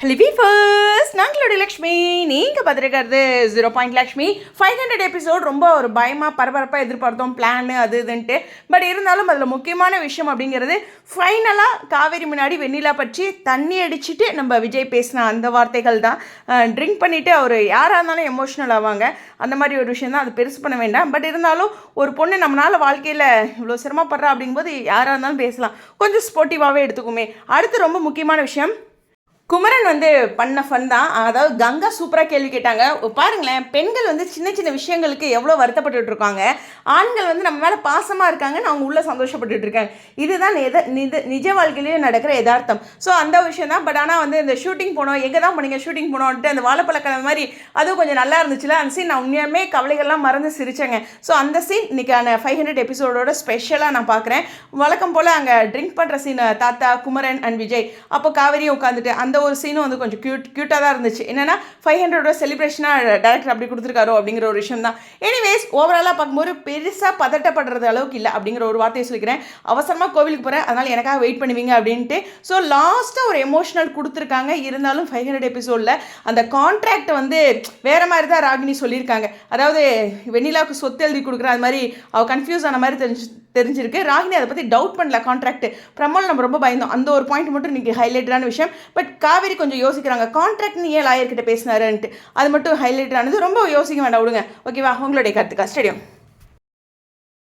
Hello first நாங்களுடைய Lakshmi நீங்கள் பார்த்துருக்கிறது zero point Lakshmi. Five hundred episode ரொம்ப ஒரு பயமாக பரபரப்பாக எதிர்பார்த்தோம் பிளான் அது இதுன்ட்டு. பட் இருந்தாலும் அதில் முக்கியமான விஷயம் அப்படிங்கிறது ஃபைனலாக காவேரி முன்னாடி வெண்ணிலா பற்றி தண்ணி அடிச்சுட்டு நம்ம விஜய் பேசின அந்த வார்த்தைகள் தான். ட்ரிங்க் பண்ணிவிட்டு அவர் யாராக இருந்தாலும் எமோஷ்னல் ஆவாங்க. அந்த மாதிரி ஒரு விஷயம் தான் அது பெருசு பண்ண வேண்டாம். பட் இருந்தாலும் ஒரு பொண்ணு நம்மளால் வாழ்க்கையில் இவ்வளோ சிரமப்படுறா அப்படிங்கும்போது யாராக இருந்தாலும் பேசலாம். கொஞ்சம் ஸ்போர்ட்டிவாகவே எடுத்துக்குமே. அடுத்து ரொம்ப முக்கியமான விஷயம் குமரன் வந்து பண்ண ஃபன் தான். அதாவது கங்கா சூப்பராக கேள்வி கேட்டாங்க. பாருங்களேன் பெண்கள் வந்து சின்ன சின்ன விஷயங்களுக்கு எவ்வளோ வருத்தப்பட்டு இருக்காங்க. ஆண்கள் வந்து நம்ம மேலே பாசமாக இருக்காங்கன்னு அவங்க உள்ளே சந்தோஷப்பட்டு இருக்காங்க. இதுதான் எத நித நிஜ வாழ்க்கையிலேயே நடக்கிற யதார்த்தம். ஸோ அந்த விஷயம் தான். பட் ஆனால் வந்து இந்த ஷூட்டிங் போனோம் எங்கே தான் போனீங்க ஷூட்டிங் போனோன்ட்டு அந்த வாழைப்பழக்கிழமை மாதிரி அதுவும் கொஞ்சம் நல்லா இருந்துச்சுல அந்த சீன் நான் உண்மையுமே கவலைகள்லாம் மறந்து சிரிச்சேங்க. ஸோ அந்த சீன் இன்னைக்கான ஃபைவ் ஹண்ட்ரட் எபிசோடோட ஸ்பெஷலாக நான் பார்க்குறேன் வழக்கம் போல் அங்கே ட்ரிங்க் பண்ணுற சீன் தாத்தா குமரன் அண்ட் விஜய். அப்போ காவேரியும் உட்காந்துட்டு அந்த ஒரு சீனும் வந்து கொஞ்சம் க்யூட் க்யூட்டாக தான் இருந்துச்சு. என்னன்னா ஃபைவ் ஹண்ட்ரடோட செலிப்ரேஷனாக டேரக்டர் அப்படி கொடுத்துருக்காரோ அப்படிங்கிற ஒரு விஷயம் தான். எனிவேஸ் ஓவராலாக பார்க்கும்போது பெருசாக பதட்டப்படுறது அளவுக்கு இல்லை அப்படிங்கிற ஒரு வார்த்தையை சொல்லிக்கிறேன். அவசரமாக கோவிலுக்கு போகிறேன் அதனால் எனக்காக வெயிட் பண்ணுவீங்க அப்படின்ட்டு. ஸோ லாஸ்ட்டாக ஒரு எமோஷனல் கொடுத்துருக்காங்க. இருந்தாலும் ஃபைவ் ஹண்ட்ரட் எபிசோடில் அந்த கான்ட்ராக்ட் வந்து வேறு மாதிரி தான் ராகினி சொல்லியிருக்காங்க. அதாவது வெண்ணிலாவுக்கு சொத்து எழுதி கொடுக்குற அது மாதிரி அவள் கன்ஃபியூஸ் ஆன மாதிரி தெரிஞ்சு தெரிஞ்சிருக்கு. ராகினி அதை பற்றி டவுட் பண்ணல கான்ட்ராக்ட் பிரமல் நம்ம ரொம்ப பயந்தோம். அந்த ஒரு பாயிண்ட் மட்டும் இன்றைக்கி ஹைலைட்டடான விஷயம். பட் காவேரி கொஞ்சம் யோசிக்கிறாங்க. கான்ட்ராக்ட்னு ஏன் லாயர்கிட்ட பேசினாருன்ட்டு. அது மட்டும் ஹைலைட்டடானது ரொம்ப யோசிக்க வேண்டாம் விடுங்க. ஓகேவா உங்களுடைய கருத்துக்கா? ஸ்டேடியம்